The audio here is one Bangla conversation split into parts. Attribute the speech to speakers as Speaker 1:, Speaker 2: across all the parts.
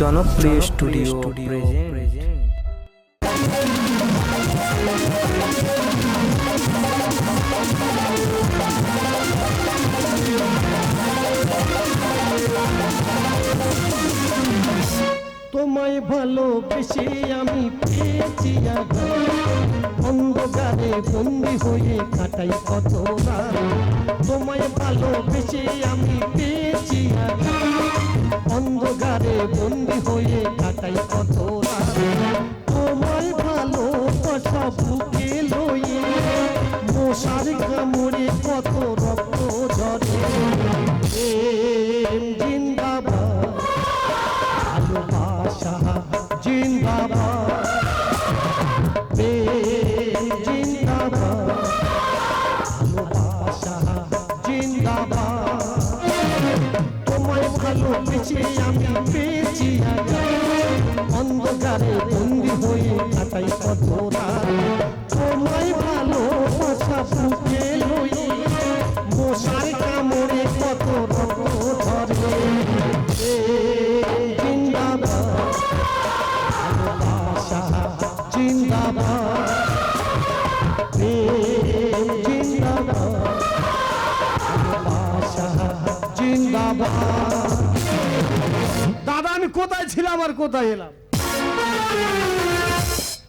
Speaker 1: জনপ্রিয় স্টুডিও প্রেজেন্ট
Speaker 2: তোমায় ভালোবেসে আমি পেয়েছি। অন্ধকারে বন্দি হয়ে কাটাই কত তোমায় ভালোবেসে আমি পেয়েছি বন্দি হয়ে কাটাই কত তোমার ভালোবাসা বুকে লয়ে মশার কামড়ে দাদা, আমি কোথায় ছিলাম আর কোথায় এলাম?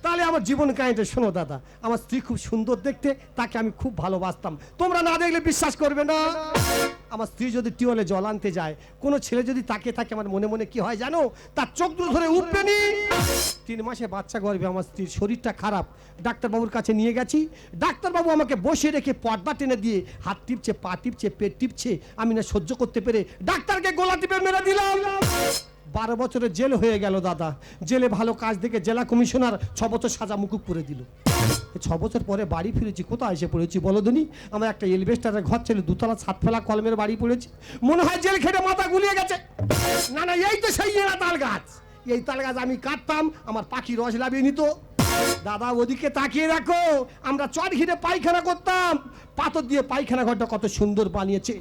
Speaker 2: তাহলে আমার জীবন কাহিনীটা শোনো, দাদা। আমার স্ত্রী খুব সুন্দর দেখতে, তাকে আমি খুব ভালোবাসতাম। তোমরা না দেখলে বিশ্বাস করবে না। আমার স্ত্রী যদি টিউলে জল আনতে যায়, কোনো ছেলে যদি তাকে থাকে, আমার মনে মনে কি হয় জানো? তার চোখ দুধ ধরে উঠবে নি। তিন মাসে বাচ্চা গর্বে আমার স্ত্রীর শরীরটা খারাপ। ডাক্তারবাবুর কাছে নিয়ে গেছি। ডাক্তারবাবু আমাকে বসে রেখে পর্দা টেনে দিয়ে হাত টিপছে, পা টিপছে, পেট টিপছে। আমি না সহ্য করতে পেরে ডাক্তারকে গোলা টিপে মেরে দিলাম। বারো বছরের জেল হয়ে গেল, দাদা। জেলে ভালো কাজ দেখে জেলা কমিশনার ছ বছর সাজা মুকুব করে দিল। ছ বছর পরে বাড়ি ফিরেছি, কোথায় এসে পড়েছি বলো দিনি? আমার একটা এলিভেস্টারের ঘর ছিল, দুতলা ছাদ ফেলা কলমের বাড়ি পড়েছি। মনে হয় জেল খেটে মাথা গুলিয়ে গেছে। না না, এই তো সেই এরা তাল গাছ। এই তাল গাছ আমি কাটতাম, আমার পাখি রস লাভিয়ে নিত। দাদা, ওদিকে তাকিয়ে রাখো আমরা চট ঘিরে পায়খানা করতাম। পাথর দিয়ে পায়খানা ঘরটা কত সুন্দর বানিয়েছে।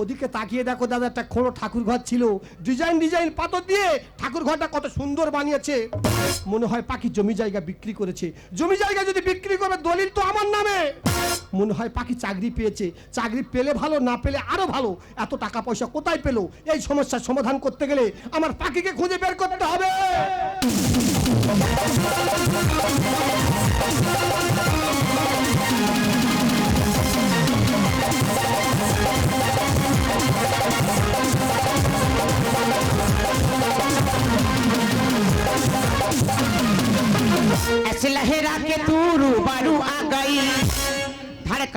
Speaker 2: ওদিকে তাকিয়ে দেখো দাদা, একটা খোঁড়ো ঠাকুর ঘর ছিল। ডিজাইন ডিজাইন, পাথর দিয়ে ঠাকুর ঘরটা কত সুন্দর বানিয়েছে। মনে হয় পাখি জমি জায়গা বিক্রি করেছে। জমি জায়গা যদি বিক্রি করবে, দলিল তো আমার নামে। মনে হয় পাখি চাকরি পেয়েছে। চাকরি পেলে ভালো, না পেলে আরও ভালো। এত টাকা পয়সা কোথায় পেল? এই সমস্যার সমাধান করতে গেলে আমার পাখিকে খুঁজে বের করতে হবে।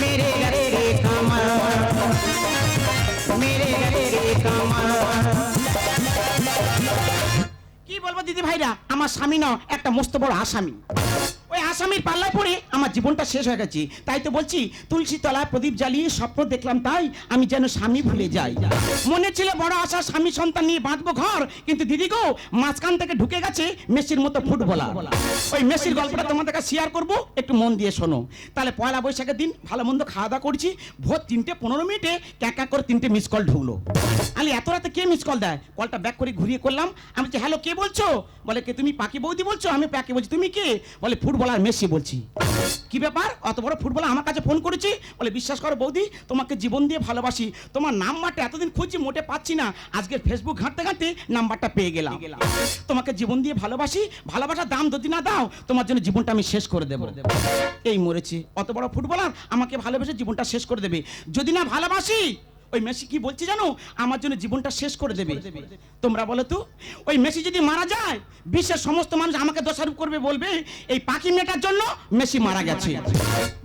Speaker 3: मेरे रखे कमर मेरे रखे कमर কি বলবো দিদি ভাইরা আমার স্বামী না একটা মস্ত বড় আসামি ওই আসামির পাল্লায় পড়ে আমার জীবনটা শেষ হয়ে গেছে। তাই তো বলছি, তুলসী তলায় প্রদীপ জ্বালিয়ে স্বপ্ন দেখলাম তাই আমি যেন স্বামী ভুলে যাই। মনে ছিল বড় আশা স্বামী সন্তান নিয়ে বাঁধবো ঘর, কিন্তু দিদি গো, মাঝখান থেকে ঢুকে গেছে মেসির মতো ফুটবলার। ওই মেসির গল্পটা তোমাদের কাছে শেয়ার করব, একটু মন দিয়ে শোনো। তাহলে পয়লা বৈশাখের দিন ভালো মন্দ খাওয়া দাওয়া করছি, ভোর তিনটে পনেরো মিনিটে ক্যাক করে তিনটে মিস কল ঢুকলো। আলি, এত রাতে কে মিস কল দেয়? কলটা ব্যাক করে ঘুরিয়ে করলাম। আমি হ্যালো, কে বলছো? বলে, কে তুমি? পাখি বৌদি বলছো? আমি, পাখি বলছি, তুমি কে? বলে, ফুটবলার মেসি বলছি। কি ব্যাপার? অত বড় ফুটবলার আমার কাছে ফোন করেছি? বলে, বিশ্বাস করো বৌদি, তোমাকে জীবন দিয়ে ভালোবাসি। তোমার নাম্বারটা এতদিন খুঁজছি, মোটে পাচ্ছি না। আজকের ফেসবুক ঘাঁটতে ঘাঁটতে নাম্বারটা পেয়ে গেলাম। তোমাকে জীবন দিয়ে ভালোবাসি, ভালোবাসার দাম যদি না দাও, তোমার জন্য জীবনটা আমি শেষ করে দেবো। এই মরেছি। অত বড় ফুটবলার আমাকে ভালোবেসে জীবনটা শেষ করে দেবে। যদি না ভালোবাসি
Speaker 4: ওই মেসি কি বলছে জানো? আমার জন্য জীবনটা শেষ করে দেবে। তোমরা বলো তো ওই মেসি যদি মারা যায় বিশ্বের সমস্ত মানুষ আমাকে দোষারোপ করবে বলবে এই পাখি মেয়েটার জন্য মেসি মারা গেছে।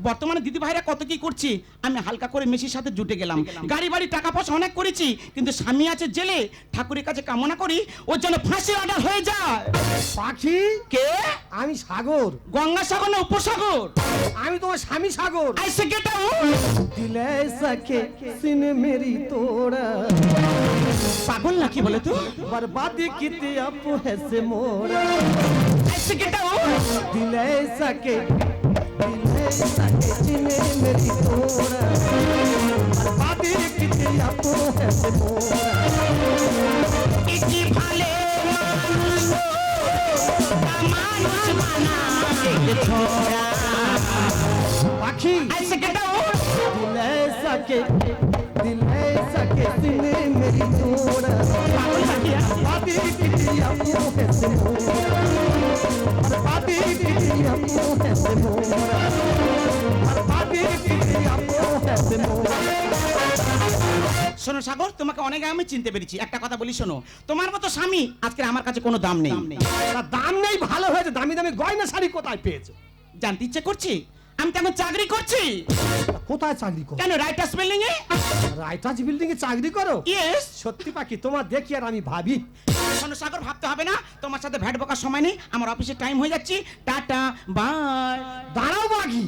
Speaker 4: বর্তমানে দিদি ভাইরা কত কি করছি? আমি হালকা করে মেসির সাথে জুটে গেলাম। গাড়ি বাড়ি টাকা পয়সা অনেক করেছি কিন্তু স্বামী আছে জেলে ঠাকুরের কাছে কামনা করি ওর জন্য ফাঁসির অর্ডার হয়ে যায়।
Speaker 2: পাখি?
Speaker 4: কে?
Speaker 2: আমি সাগর।
Speaker 4: গঙ্গাসাগর না উপসাগর?
Speaker 2: আমি তোমার স্বামী সাগর।
Speaker 4: আইসে গেটা
Speaker 2: দিলে সকে সিন মেরি তোরা
Speaker 4: পাগল নাকি বলে তো
Speaker 2: बर्बादी किती अप है से मोरा
Speaker 4: আইসে গেটা
Speaker 2: दिले सके दिले सके जिने मेरी तोरा बर्बादी किती अप है से मोरा
Speaker 4: ইতি ভালে মানুষ মানুষ বানা দিল ছোড়া
Speaker 2: पाखी
Speaker 4: আইসে গেটা
Speaker 2: दिले सके दिले सके जिने मेरी तोरा
Speaker 4: পাগল নাকি
Speaker 2: बर्बादी किती अप है से मोरा बर्बादी किती अप है से मोरा बर्बादी किती अप है से मोरा
Speaker 4: শোনো সাগর তোমাকে অনেক আগে আমি চিনতে পেরেছি একটা কথা বলি শোনো তোমার মতো স্বামী আজকে আমার কাছে কোনো দাম নেই
Speaker 2: তা দাম নেই ভালো হয়েছে দামি দামি গয়না শাড়ি কোথায় পেয়েছো
Speaker 4: জানতে ইচ্ছে করছি আমি তো এখন চাকরি করছি?
Speaker 2: কোথায় চাকরি করো?
Speaker 4: কেন রাইটার্স বিল্ডিং এ
Speaker 2: রাইটার্স বিল্ডিং এ চাকরি করো?
Speaker 4: ইয়েস
Speaker 2: সত্যি পাখি তোমার দেখি আর আমি ভাবি।
Speaker 4: সাগর ভাবতে হবে না। তোমার সাথে ভ্যাট বকার সময় নেই। আমার অফিসে টাইম হয়ে যাচ্ছে। Tata bye.
Speaker 2: দাঁড়াও পাখি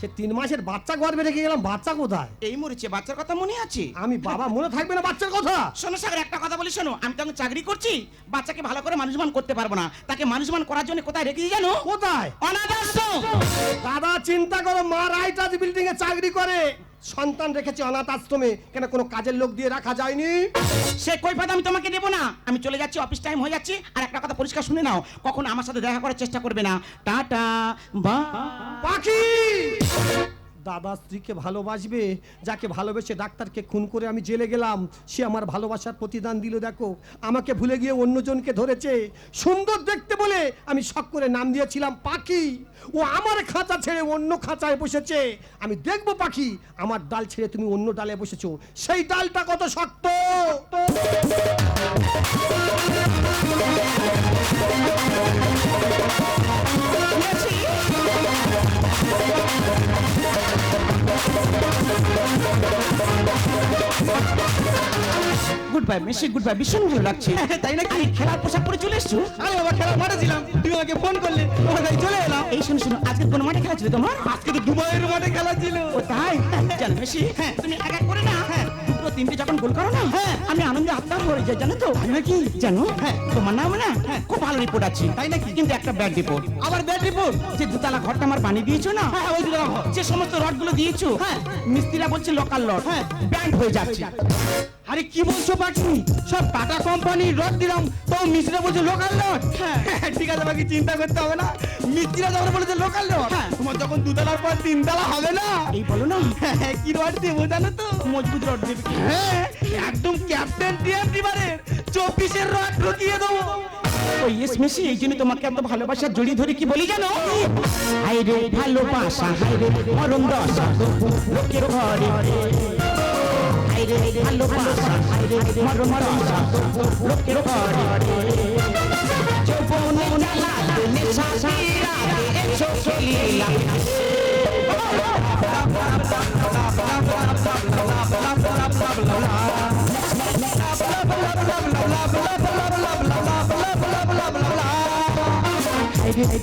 Speaker 2: সে তিন মাসের বাচ্চা গর্বে রেখে গেলাম বাচ্চা কোথায়?
Speaker 4: এই মরেছে বাচ্চার কথা মনে আছে?
Speaker 2: আমি বাবা মনে থাকবে না বাচ্চার কথা।
Speaker 4: শোনো সাগর একটা কথা বলি শোনো। আমি তো এখন চাকরি করছি। বাচ্চাকে ভালো করে মানুষমান করতে পারব না। তাকে মানুষমান করার জন্য কোথায় রেখেছি জানো?
Speaker 2: কোথায়?
Speaker 4: অনাথ
Speaker 2: দাদা চিন্তা করো মা রাইটাজ বিল্ডিং এ চাকরি করে। সন্তান রেখেছে অনাথ আশ্রমে কেন কোনো কাজের লোক দিয়ে রাখা যায়নি?
Speaker 4: সে কৈফাত আমি তোমাকে দেবো না। আমি চলে যাচ্ছি অফিস টাইম হয়ে যাচ্ছে আর একটা কথা পরিষ্কার শুনে নাও কখন আমার সাথে দেখা করার চেষ্টা করবে না। টাটা বা
Speaker 2: পাখি! দাদা স্ত্রীকে ভালোবাসবে, যাকে ভালোবেসে ডাক্তারকে খুন করে আমি জেলে গেলাম, সে আমার ভালোবাসার প্রতিদান দিল, দেখো। আমাকে ভুলে গিয়ে অন্যজনকে ধরেছে। সুন্দর দেখতে বলে আমি শখ করে নাম দিয়েছিলাম পাখি। ও আমার খাঁচা ছেড়ে অন্য খাঁচায় বসেছে। আমি দেখব পাখি, আমার ডাল ছেড়ে তুমি অন্য ডালে বসেছো। সেই ডালটা কত শক্ত!
Speaker 4: Good bye Messi good bye ভীষণ ভালো লাগছে। তাই না কি খেলার পোশাক পরে চলে এসছো?
Speaker 5: আমি বাবা খেলা মাঠে ছিলাম তুমি আমাকে ফোন করলে তোমার চলে এলাম।
Speaker 4: এই শুনো শুনো আজকে কোন মাঠে খেলা ছিল তোমার?
Speaker 5: আজকে তো দুবাইয়ের মাঠে খেলা ছিল।
Speaker 4: ও তাই? চল মেসি তুমি এক এক করে না দুটো তিনটে যখন গোল করো না আমি আনন্দে আত্মা ভরে যাই জানো তো? নাকি? জানো? তোমার নাম না? খুব ভালো রিপোর্ট আছে। তাই নাকি? কিন্তু একটা ব্যাড রিপোর্ট
Speaker 5: আবার ব্যাট রিপোর্ট
Speaker 4: যে দুতলা ঘরটা আমার বানিয়ে দিয়েছ না
Speaker 5: হ্যাঁ ওই দুটো ঘর।
Speaker 4: যে সমস্ত রডগুলো দিয়েছ
Speaker 5: হ্যাঁ।
Speaker 4: মিস্ত্রিরা বলছে লোকাল লট
Speaker 5: হ্যাঁ।
Speaker 4: ব্যান্ড হয়ে যাচ্ছে।
Speaker 5: আরে কি বলছো বাকি সব টাটা কোম্পানির রড দিলাম। তো মিস্ত্রিরা বলছে লোকাল রড ঠিক আছে বাকি চিন্তা করতে হবে না। মিস্ত্রিরা যখন বলেছে লোকাল রড
Speaker 4: হ্যাঁ।
Speaker 5: তোমার যখন দুতলার পর তিনতলা হবে না
Speaker 4: এই না
Speaker 5: কি রড দেবো জানো তো?
Speaker 4: মজবুত রড দেবে
Speaker 5: হ্যাঁ একদম ক্যাপ্টেন টিএম টিমারের চব্বিশের রড ঢুকিয়ে দেবো।
Speaker 4: ওই এস মেসি এই জন্য তোমাকে এত ভালোবাসা জড়িয়ে ধরে কি বলি জানো? হাই রে ভালোবাসা হাই রে মরম দশা লোকের ঘরে। হাই রে ভালোবাসা হাই রে মরম দশা লোকের ঘরে। যৌবনে জ্বালা নেশা সারা এসো রে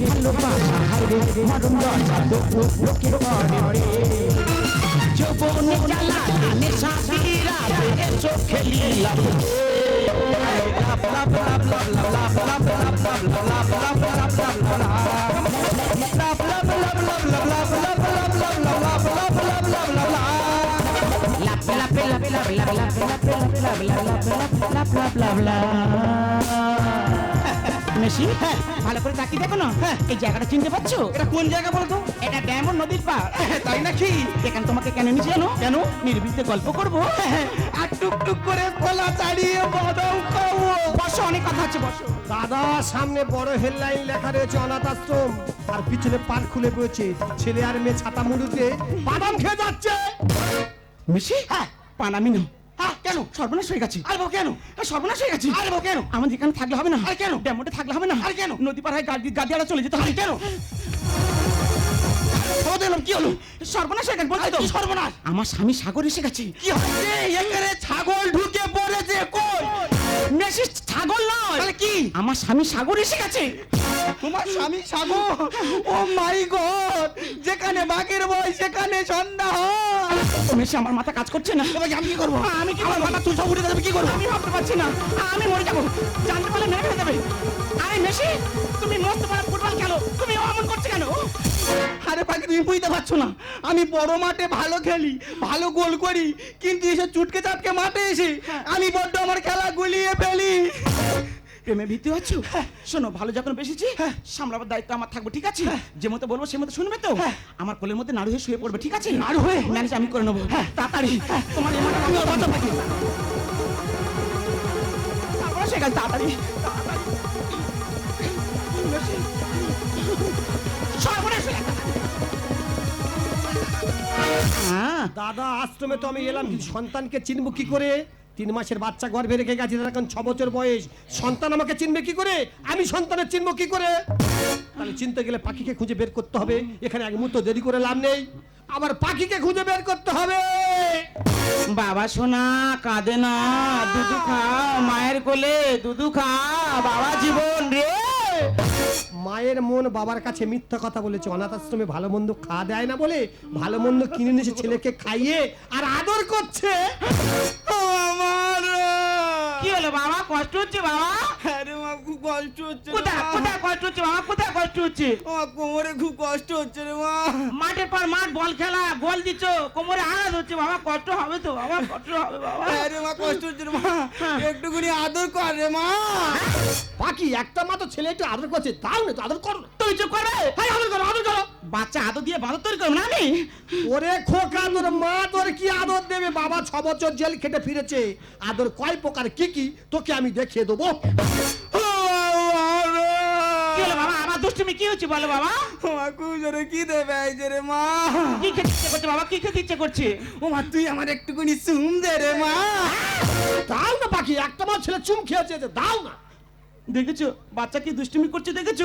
Speaker 4: ভালোবাসা হাই রে মরম দশা তবু লোকের ঘরে যৌবনে জ্বালা মেশি হ্যাঁ ভালো করে তাকিয়ে দেখো না। হ্যাঁ। এই জায়গাটা চিনতে পারছ?
Speaker 5: এটা কোন জায়গা বলো তো
Speaker 4: এটা ড্যামন নদীর পার
Speaker 5: তাই নাকি?
Speaker 4: এখানে তোমাকে কেন নিচে জানো কেন? নির্বিতে গল্প করব।
Speaker 5: আর টুকটুক করে বাদাম খাব
Speaker 4: বসো অনেক কথা আছে বসো।
Speaker 2: দাদা সামনে বড় হেডলাইন লেখা রয়েছে অনাথ আশ্রম আর পিছনে পার্ক খুলে রয়েছে ছেলে আর মেয়ে ছাতা মুড়ুতে বাদাম খেয়ে যাচ্ছে।
Speaker 4: মিশি? হ্যাঁ। পানামি না
Speaker 5: হ্যাঁ কেন?
Speaker 4: সর্বনাশ হয়ে গেছে।
Speaker 5: আর কেন?
Speaker 4: সর্বনাশ হয়ে গেছে।
Speaker 5: আর কেন?
Speaker 4: আমাদের এখানে থাকলে হবে না।
Speaker 5: আর কেন?
Speaker 4: ড্যামোটে থাকলে হবে না।
Speaker 5: আর কেন?
Speaker 4: নদী পাড়ায় গাড়ি গাদিয়ারা চলে যেতে হবে।
Speaker 5: কেন?
Speaker 4: দেখলাম কি হলো? সর্বনাশ হয়ে গেছে বলছি তো।
Speaker 5: সর্বনাশ?
Speaker 4: আমার স্বামী সাগর এসে গেছে।
Speaker 5: কি হচ্ছে এখানে ছাগল ঢুকে
Speaker 4: মেসি ছাগল নয়।
Speaker 5: তাহলে কি?
Speaker 4: আমার স্বামী সাগর এসে গেছে।
Speaker 5: তোমার স্বামী সাগর? ও মাই গড যেখানে বাঘের বই সেখানে সন্ধ্যা হয়।
Speaker 4: আমার মাথা কাজ করছে না।
Speaker 5: এবার আমি কি করব?
Speaker 4: আমি কি
Speaker 5: আমার মাথা তুই সব উঠে যাবে কি করব?
Speaker 4: আমি ভাবতে পারছি না। আমি মরে যাব। জানতে পারলে মেরে ফেলে দেবে। আরে মেসি তুমি মস্ত বড় ফুটবল খেলো। তুমি অমন করছ কেন?
Speaker 5: আরে পাখি তুমি বুঝতে পারছ না। আমি বড় মাঠে ভালো খেলি ভালো গোল করি কিন্তু এসে চুটকে চাটকে মাঠে এসে আমি বড্ড আমার খেলা গুলিয়ে ফেলি
Speaker 4: প্রেমে ভীতি হচ্ছ? শোনো ভালো যখন বেশিছি সামলাবার দায়িত্ব আমার থাকবে ঠিক আছে? যে মতো বলব সে মতো শুনবে তো? আমার কোলের মধ্যে নাড়ু হয়ে শুয়ে পড়বে ঠিক আছে? নাড়ু হয়ে? ম্যানেজ আমি করে নেব। তাড়াতাড়ি। তোমার সে গেছে তাড়াতাড়ি। হয়ে। হ্যাঁ।
Speaker 2: দাদা আশ্রমে তো আমি এলাম সন্তানকে চিনবো কি করে? তিন মাসের বাচ্চা গর্ভে রেখে গেছি তার এখন ছ বছর বয়স। সন্তান আমাকে চিনবে কি করে? আমি সন্তানের চিনবো কি করে? তাহলে চিনতে গেলে পাখিকে খুঁজে বের করতে হবে। এখানে এক মুহূর্ত দেরি করে লাভ নেই। আবার পাখিকে খুঁজে বের করতে হবে।
Speaker 4: বাবা সোনা কাঁদে না। দুধু খাও মায়ের কোলে দুধু খাও বাবা জীবন রে।
Speaker 2: মায়ের মন বাবার কাছে মিথ্যা কথা বলেছে। অনাথ আশ্রমে ভালো মন্দ খাওয়া দেয় না বলে ভালো মন্দ কিনে নিয়েছে ছেলেকে খাইয়ে আর আদর করছে।
Speaker 4: কি হলো বাবা? কষ্ট হচ্ছে বাবা?
Speaker 5: আরে কষ্ট হচ্ছে
Speaker 4: কোথায়? কোথায় কষ্ট হচ্ছে বাবা? কোথায় কষ্ট হচ্ছে?
Speaker 5: আমার কোমরে খুব কষ্ট হচ্ছে রে মা।
Speaker 4: মাঠের পর মাঠ বল খেলা গোল দিচ্ছ কোমরে আঘাত হচ্ছে বাবা কষ্ট হবে তো বাবা কষ্ট হবে বাবা।
Speaker 5: আরে মা কষ্ট হচ্ছে রে মা। একটুখানি আদর কর রে মা।
Speaker 2: পাখি একটা মাত্র ছেলে একটু আদর করছে তাও না তো আদর করো।
Speaker 4: তুই চুপ করবে
Speaker 2: হ্যাঁ আদর করো আদর করো।
Speaker 4: বাচ্চা আদর দিয়ে বাদর তৈরি করব না আমি?
Speaker 2: ওরে খোকা তোর মা তোর কি আদর দেবে? বাবা ছ বছর জেল খেটে ফিরেছে। আদর কয় প্রকার কি কি? তোকে আমি দেখিয়ে দেবো।
Speaker 4: দুষ্টুমি কি হচ্ছে বলো বাবা?
Speaker 5: মা খুব জোরে কি দেবে এই রে মা।
Speaker 4: কি খেতে ইচ্ছে করছে বাবা? কি খেতে ইচ্ছে করছে?
Speaker 5: ও মা তুই আমার একটুখানি চুম দে রে মা।
Speaker 2: দাও না পাখি একটা মাত্র ছেলে চুম খেয়েছে যে দাও না।
Speaker 4: দেখেছ? বাচ্চা কি দুষ্টুমি করছে দেখেছ?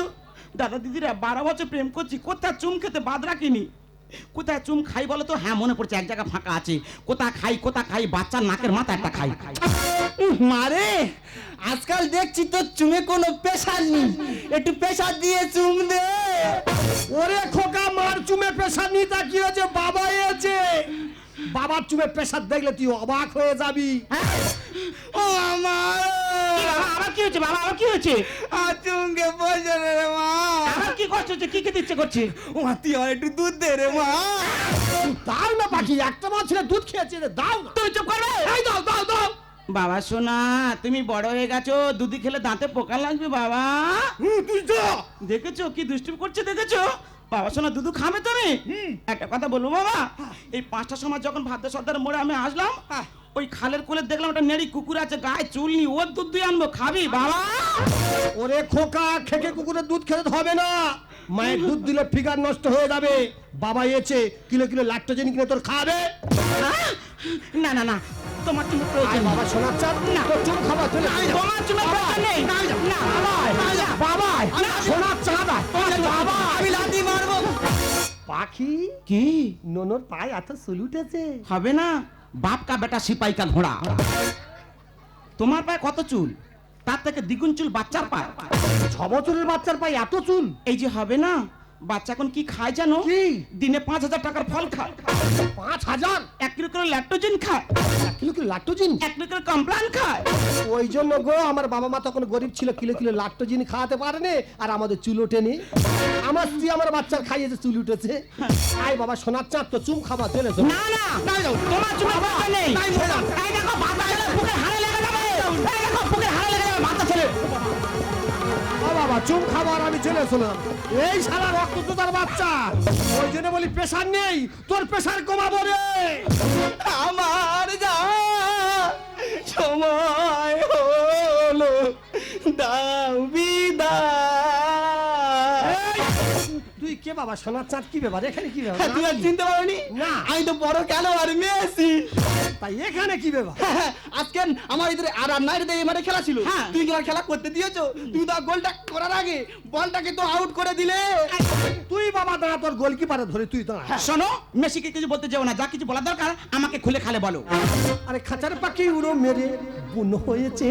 Speaker 4: দাদা দিদিরা বারো বছর প্রেম করছি কোথায় চুম খেতে বাদ রাখিনি। কোথায় চুম খাই বলো তো? হ্যাঁ মনে পড়ছে এক জায়গা ফাঁকা আছে। কোথা খাই কোথা খাই বাচ্চার নাকের মাথা একটা খাই খাই।
Speaker 5: মারে আজকাল দেখছি তোর চুমে কোনো প্রেশার নেই। একটু প্রেশার দিয়ে চুম দে।
Speaker 2: ওরে খোকা মার চুমে প্রেশার নিয়ে তা কি হয়েছে? বাবা এসে বাবার চুমে প্রেশার দেখলে তুই অবাক হয়ে যাবি।
Speaker 5: ও আমার
Speaker 4: কি বাবা আবার কি হচ্ছে বাবা আবার কি হচ্ছে
Speaker 5: আর চুমকে বসে রে মা।
Speaker 4: আবার কি কষ্ট হচ্ছে কি খেতে ইচ্ছে করছে?
Speaker 5: ও মা তুই আমার একটু দুধ দে রে মা।
Speaker 2: দাও না পাখি একটা মাত্র ছেলে দুধ খেয়েছে যে দাও না।
Speaker 4: তুই চুপ করবে?
Speaker 2: এই দাও দাও দাও।
Speaker 4: বাবা সোনা তুমি বড় হয়ে গেছো দুধি খেলে দাঁতে পোকা লাগবে বাবা।
Speaker 2: তুই যা
Speaker 4: দেখেছ কি দুষ্টুমি করছে দেখেছ? বাবা সোনা দুধু খাবে তুমি? একটা কথা বলব বাবা এই পাঁচটার সময় যখন ভাদ্র সর্দার মোড়ে আমি আসলাম ওই খালের কোলে দেখলাম একটা নেড়ি কুকুর আছে গায়ে চুল নি ওর দুধ দিয়ে আনব খাবি বাবা?
Speaker 2: ওরে খোকা খেকে কুকুরের দুধ খেতে হবে না। মায়ের দুধ দিলে ফিগার নষ্ট হয়ে যাবে। বাবা এসে কিলো কিলো ল্যাকটোজেন কিনে তোর খাবে।
Speaker 4: হ্যাঁ? না না না তোমার চুলের প্রয়োজন।
Speaker 2: বাবা। শোনার চাপ না। তোর খাবার চলে
Speaker 4: তোমার চুলের প্রয়োজন নেই। না
Speaker 2: বাবা বাবা শোনার চাপ বাবা
Speaker 5: আমি লাথি মারবো।
Speaker 2: পাখি?
Speaker 4: কি?
Speaker 2: ননর পায়ে এত চুল উঠেছে
Speaker 4: হবে না। বাপ কা বেটা সিপাই কা ঘোড়া। তোমার পায়ে কত চুল? তার থেকে দ্বিগুণ চুল বাচ্চার পায়।
Speaker 2: ছ বছরের বাচ্চার পায়ে এত চুল?
Speaker 4: এই যে হবে না। বাচ্চা এখন কি খায় জানো?
Speaker 2: কি?
Speaker 4: দিনে পাঁচ হাজার টাকার ফল খায়।
Speaker 2: পাঁচ হাজার?
Speaker 4: এক কিলো করে ল্যাকটোজেন খায়।
Speaker 2: এক কিলো কিলো ল্যাকটোজেন?
Speaker 4: এক কিলো করে কমপ্লান খায়।
Speaker 2: ওই জন্য গো আমার বাবা মা তখন গরিব ছিল কিলো কিলো লাক্টোজিন খাওয়াতে পারেনি আর আমাদের চুল ওঠেনি। আমার স্ত্রী আমার বাচ্চার খাইয়েছে চুল উঠেছে। আয় বাবা সোনার চাঁদ তো চুম খাবার চলে এসো।
Speaker 4: না না তোমার বাবা নেই। এই দেখো বাচ্চা হাড়ে
Speaker 2: চুম খাবার আমি চলে আসলাম। এই সারা রক্ত তোতার বাচ্চা, ওই জন্য বলি প্রেশার নেই, তোর প্রেশার কমাবো রে।
Speaker 5: আমার যা সময় হলো, দাও বিদায়।
Speaker 2: কে বাবা? সোনার চাঁদ কি ব্যাপার? এখানে কি ব্যাপার?
Speaker 5: হ্যাঁ, আর চিনতে পারোনি?
Speaker 2: না।
Speaker 5: আমি তো বড় কেন আর মেসি?
Speaker 2: তাই এখানে কি ব্যাপার?
Speaker 5: আজকে আমার ইধারে আর আর নাইরে মাঠে খেলা ছিল।
Speaker 4: হ্যাঁ।
Speaker 5: তুমি কি আমার খেলা করতে দিয়েছ? তুমি তো গোলটা করার আগে বলটাকে তো আউট করে দিলে।
Speaker 2: তুই বাবা দাঁড়া তোর গোলকিপারে ধরে তুই দাঁড়া।
Speaker 4: শোনো মেসিকে কিছু বলতে যাও না যা কিছু বলা দরকার আমাকে খুলে খালে বলো।
Speaker 2: আরে খাঁচার পাখি উড়ো মেরে বুন হয়েছে।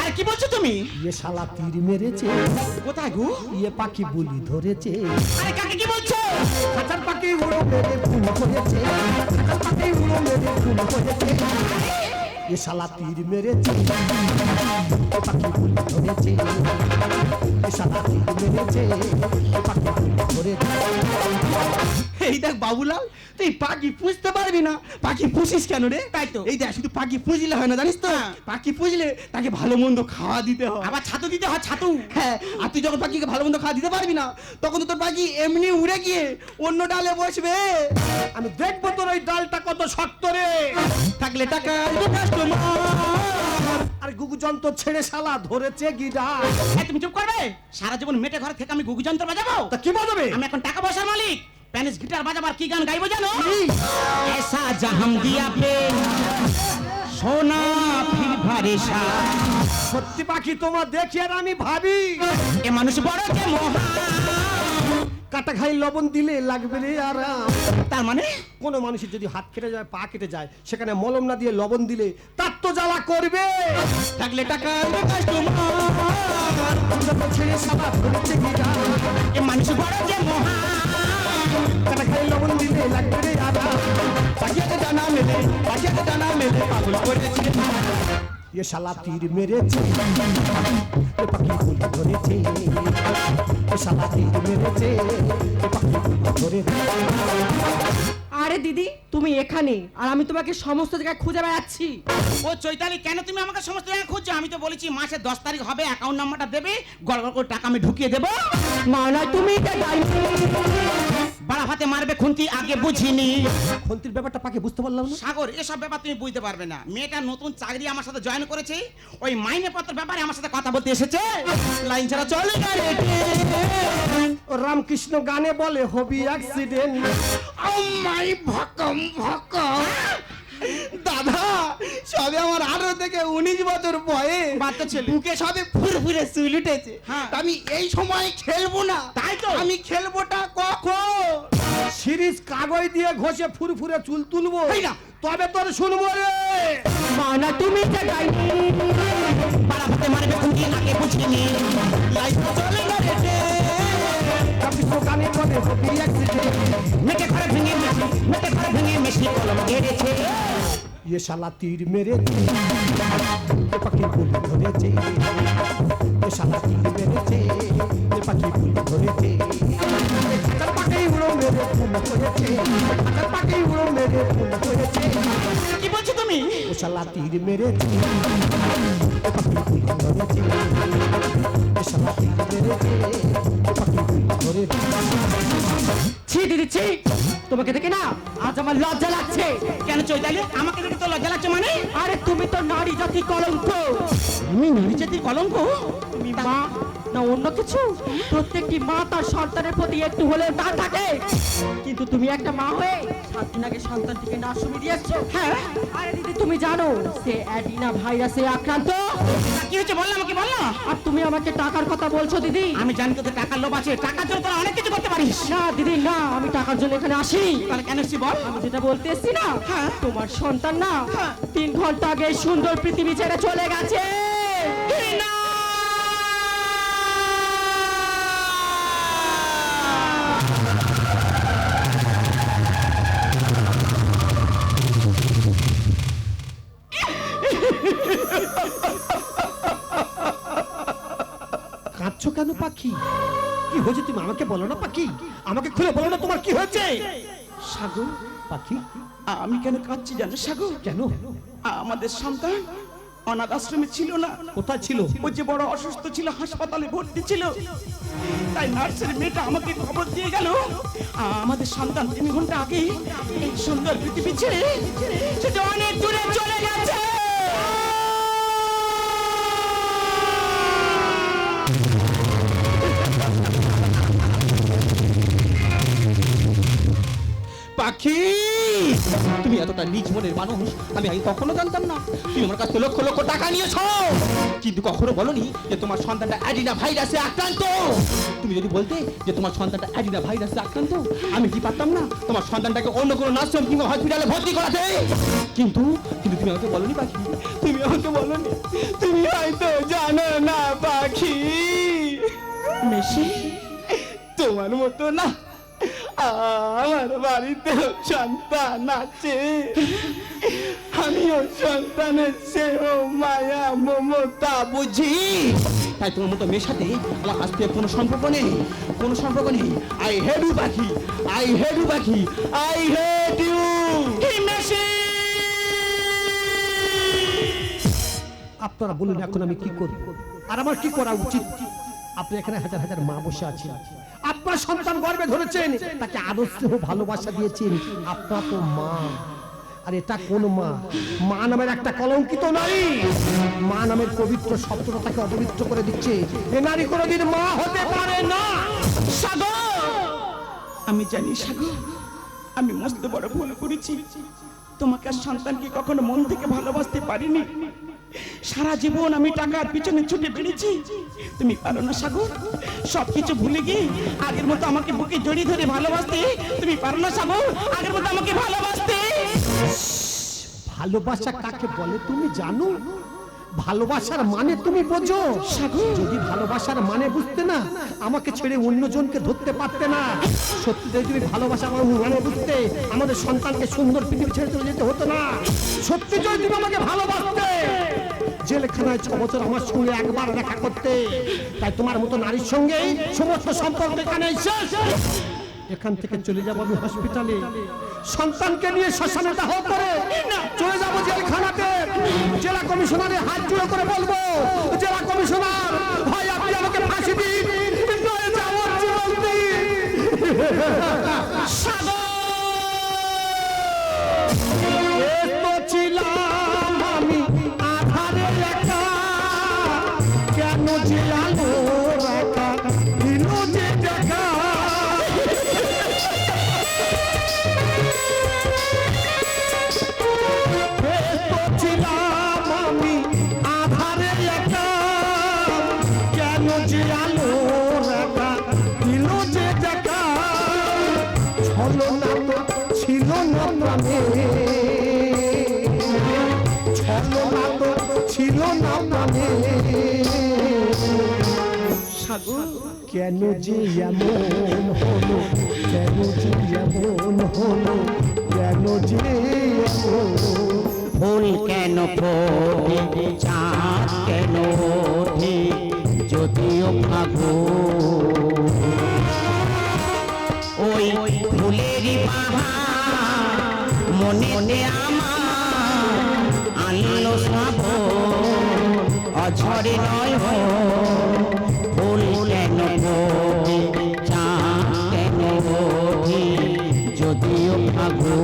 Speaker 4: আরে কি বলছো তুমি?
Speaker 2: ইয়ে শালা তীর মেরেছে।
Speaker 4: কোথায় গো?
Speaker 2: ইয়ে পাখি বুলি ধরেছে।
Speaker 4: আরে কাকে কি বলছো?
Speaker 2: খাঁচার পাখি উড়ো মেরে বুন হয়েছে খাঁচার পাখি উড়ো মেরে বুন হয়েছে এ শালা তীর মেরেছে। এ পাখি বুলি ধরেছে। এ শালা তীর মেরেছে। পাখি বুলি ধরেছে।
Speaker 5: এই দেখ বাবুলাল তুই পাখি পুষতে পারবি না। পাখি পুষিস কেন রে?
Speaker 4: তাই তো।
Speaker 5: এই দেখ শুধু পাখি পুষলে হয় না জানিস তো?
Speaker 4: হ্যাঁ।
Speaker 5: পাখি পুষলে তাকে ভালো মন্দ খাওয়া দিতে হয়।
Speaker 4: আবার ছাতু দিতে হয় ছাতু।
Speaker 5: হ্যাঁ আর তুই যখন পাখিকে ভালো মন্দ খাওয়া দিতে পারবি না তখন তো তোর পাখি এমনি উড়ে গিয়ে অন্য ডালে বসবে।
Speaker 2: আমি দেখব তোর ওই ডালটা কত শক্ত রে।
Speaker 5: থাকলে টাকা
Speaker 2: আর গুগু যন্ত্র ছেড়ে শালা ধরেছে গিরা
Speaker 4: এই, তুমি চুপ করবে? সারা জীবন মেটে ঘরে থেকে আমি গুগু যন্ত্র বাজাবো?
Speaker 2: তা কি বাজাবে?
Speaker 4: আমি এখন টাকা পয়সার মালিক। প্যানিস গিটার বাজাবার কি গান গাইবো জানো? এসা জাহাম দিয়া পে। সোনা ফির ভারে
Speaker 2: সত্যি পাখি তোমার দেখি আর আমি ভাবি।
Speaker 4: এ মানুষ বড় যে
Speaker 2: কাটা খাই লবণ দিলে লাগবে রে আরাম।
Speaker 4: তার মানে?
Speaker 2: কোনো মানুষের যদি হাত কেটে যায় পা কেটে যায় সেখানে মলম না দিয়ে লবণ দিলে তার তো জ্বালা করবে।
Speaker 5: থাকলে টাকা
Speaker 2: ছেড়ে
Speaker 4: এ মানুষ বড় যে
Speaker 5: জানা মেলে পাগল করেছে
Speaker 2: এ শালা তীর মেরেছে। এ পাখি ফুল ধরেছে। এ শালা তীর মেরেছে। এ পাখি ফুল ধরেছে।
Speaker 6: আরে দিদি তুমি এখানে আর আমি তোমাকে সমস্ত জায়গায় খুঁজে বেড়াচ্ছি।
Speaker 4: ও চৈতালি কেন তুমি আমাকে সমস্ত জায়গায় খুঁজছো? আমি তো বলেছি মাসের দশ তারিখ হবে অ্যাকাউন্ট নাম্বারটা দেবে গড় গড় করে টাকা আমি ঢুকিয়ে দেবো।
Speaker 6: মা নয় তুমি এটা।
Speaker 4: বাড়া হাতে মারবে খুন্তি আগে বুঝিনি।
Speaker 2: খন্তির ব্যাপারটা পাকে বুঝতে পারলাম না?
Speaker 4: সাগর এসব ব্যাপার তুমি বুঝতে পারবে না। মেয়েটা নতুন চাকরি আমার সাথে জয়েন করেছে ওই মাইনে পত্র ব্যাপারে আমার সাথে কথা বলতে এসেছে। লাইন ছাড়া চলে গেলে
Speaker 2: রামকৃষ্ণ গানে বলে হবি অ্যাক্সিডেন্ট
Speaker 5: আমাই ভকম ভকম। দাদা সবে আমার আঠারো থেকে উনিশ বছর বয়স
Speaker 4: বাচ্চা ছেলে।
Speaker 5: বুকে সবে ফুরফুরে চুল উঠেছে
Speaker 4: হ্যাঁ।
Speaker 5: আমি এই সময় খেলব না
Speaker 4: তাই তো।
Speaker 5: আমি খেলবোটা কখন
Speaker 2: সিরিজ কাগজ দিয়ে ঘষে ফুরফুরে চুল তুলবো
Speaker 4: না।
Speaker 2: তবে তোর শুনব রে
Speaker 6: মা না তুমি।
Speaker 4: বাড়া হাতে মারবে খুন্তি আগে বুঝিনি লাইন চলে গেলে
Speaker 2: রামকৃষ্ণ গানে বলে হবি অ্যাক্সিডেন্ট
Speaker 4: মেটে ঘরে ভেঙে মেশি মেটে ঘরে ভেঙে মেশি কলম গেড়েছে
Speaker 2: ये শালা তীর মেরেছে এ পাখি ফুল ধরেছে এ শালা তীর মেরেছে এ পাখি ফুল ধরেছে পাখি উড়ো মেরে ফুল হয়েছে পাখি উড়ো মেরে ফুল হয়েছে
Speaker 4: কি বলছো তুমি?
Speaker 2: ও শালা তীর মেরেছে এ পাখি ফুল ধরেছে এ শালা তীর মেরেছে এ পাখি ফুল ধরেছে
Speaker 6: ছি দিদি ছি। তোমাকে দেখে না? আজ আমার লজ্জা লাগছে।
Speaker 4: কেন চৈতালি, আমাকে দেখে তো লজ্জা লাগছে মানে?
Speaker 6: আরে তুমি তো নারী জাতি কলঙ্ক।
Speaker 4: আমি নারী জাতির কলঙ্ক?
Speaker 6: তুমি মা না অন্য কিছু। প্রত্যেকটি মা তার সন্তানের প্রতি একটু হলেও না থাকে। কিন্তু তুমি একটা মা হয়ে সাত দিন আগে সন্তানটিকে না শুনে দিয়েছ। হ্যাঁ? আরে দিদি তুমি জানো সে অ্যাডিনা ভাইরাসে আক্রান্ত।
Speaker 4: তা কি হচ্ছে বললাম আমাকে বলল?
Speaker 6: আর তুমি আমাকে টাকার কথা বলছো দিদি?
Speaker 4: আমি জানি তোদের টাকার লোভ আছে। টাকার জন্য তোরা অনেক কিছু করতে পারিস।
Speaker 6: না দিদি না আমি টাকার জন্য এখানে আসি।
Speaker 4: তাহলে কেন এসছি বল?
Speaker 6: আমি যেটা বলতে এসছি না
Speaker 4: হ্যাঁ।
Speaker 6: তোমার সন্তান না
Speaker 4: হ্যাঁ।
Speaker 6: তিন ঘণ্টা আগে সুন্দর পৃথিবী ছেড়ে চলে গেছে।
Speaker 2: কাঁদছো কেন পাখি? কি হয়েছে তুমি আমাকে বলো না পাখি? আমাকে খুলে বলো না তোমার কি হয়েছে?
Speaker 4: সাগর,
Speaker 2: পাখি,
Speaker 4: আমি কেন কাঁদছি জানো সাগর?
Speaker 2: কেন?
Speaker 4: আমাদের সন্তান অনাথ আশ্রমে ছিল না।
Speaker 2: কোথায় ছিল?
Speaker 4: ও যে বড় অসুস্থ ছিল হাসপাতালে ভর্তি ছিল। তাই নার্সের মেয়েটা আমাকে খবর দিয়ে গেল আমাদের সন্তান তিন ঘণ্টা আগে এই সুন্দর পৃথিবী ছেড়ে সেটা অনেক দূরে চলে গেছে।
Speaker 5: পাখি! তুমি এতটা নিজ মনের মানুষ আমি আগে কখনো জানতাম না। তুমি আমার কাছ লক্ষ লক্ষ টাকা নিয়েছ। কিন্তু কখনো বলনি যে তোমার সন্তানটা অ্যাডিনা ভাইরাসে আক্রান্ত। তুমি যদি বলতে যে তোমার সন্তানটা অ্যাডিনা ভাইরাসে আক্রান্ত আমি কি পারতাম না তোমার সন্তানটাকে অন্য কোনো নার্সিং কিংবা হসপিটালে ভর্তি করাতে? কিন্তু কিন্তু তুমি আমাকে বলনি পাখি। তুমি আমাকে বলনি। তুমি হয়তো জানো না পাখি।
Speaker 4: মেশি
Speaker 5: তোমার মতো না। আমার বাড়িতে সন্তান আছে। আমিও সন্তানের সেও, মায়া, মমতা, বুঝি? তাই তোমার মতো মেয়ের সাথে আমার কাছ থেকে কোনো সম্পর্ক নেই, কোনো সম্পর্ক নেই। আই হেড ইউ পাখি। আই হেড ইউ পাখি। আই হেড ইউ
Speaker 2: আপনারা বলুন এখন আমি কি করি আর আমার কি করা উচিত? আপনি এখানে হাজার হাজার মা বসে আছেন। আপনার সন্তান গর্বে ধরেছেন, তাকে আদর স্নেহ ভালোবাসা দিয়েছেন। আপনার তো মা। আর এটা কোন মা? মা নামের একটা কলঙ্কিত নারী। মা নামের পবিত্র শব্দটা তাকে অপবিত্র করে দিচ্ছে। এ নারী কোনোদিন মা হতে পারে না।
Speaker 4: সাগর! আমি জানি সাগর, আমি মস্ত বড় ভুল করেছি। তোমাকে আর সন্তানকে কখনো মন থেকে ভালোবাসতে পারিনি। সারা জীবন আমি টাকার পিছনে ছুটে বেড়েছি। তুমি পারো না, সাগর। সবকিছু ভুলে গিয়ে আগের মতো আমাকে বুকে জড়িয়ে ধরে ভালোবাসতে। তুমি পারো না, সাগর। আগের মতো আমাকে ভালোবাসতে।
Speaker 2: ভালোবাসা কাকে বলে তুমি জানো? ভালোবাসার মানে তুমি বোঝো। যদি ভালোবাসার মানে বুঝতে না, আমাকে ছেড়ে অন্যজনকে ধরতে পারতে না। সত্যিটাই তুমি ভালোবাসা আমার মানে বুঝতে, আমাদের সন্তানকে সুন্দর পৃথিবী ছেড়ে চলে যেতে হতো না। সত্যি যদি তুমি আমাকে ভালোবাসতে, জেলখানায় ছ বছর আমার সঙ্গে একবার দেখা করতে। তাই তোমার মতো নারীর সঙ্গে সমস্ত সম্পর্ক এখানে শেষ। এখান থেকে চলে যাব আমি হসপিটালে সন্তানকে নিয়ে শ্মশানে দাহ করে চলে যাব জেলখানাতে। জেলা কমিশনারের হাত জুড়ে করে বলব, জেলা কমিশনার, ভাই, আপনি আমাকে ফাঁসি দিন। যাব জীবন দিন। কেন যে এমন হলো? কেন যে এমন হলো? কেন যে
Speaker 4: ফুল কেন কেন যদিও ভাবো ওই ফুলেরই বাহার মনে আমার আনলো সব অঝরে নয় হো ফুল কেন ওঠে যদিও ভাবো।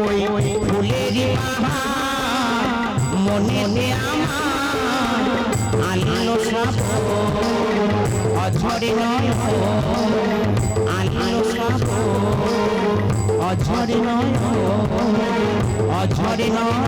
Speaker 4: ওই ওই ফুলের মনে আমার আলো সব অঝরে নয় হো, আলো সব অঝরে নয় অঝরে নয়।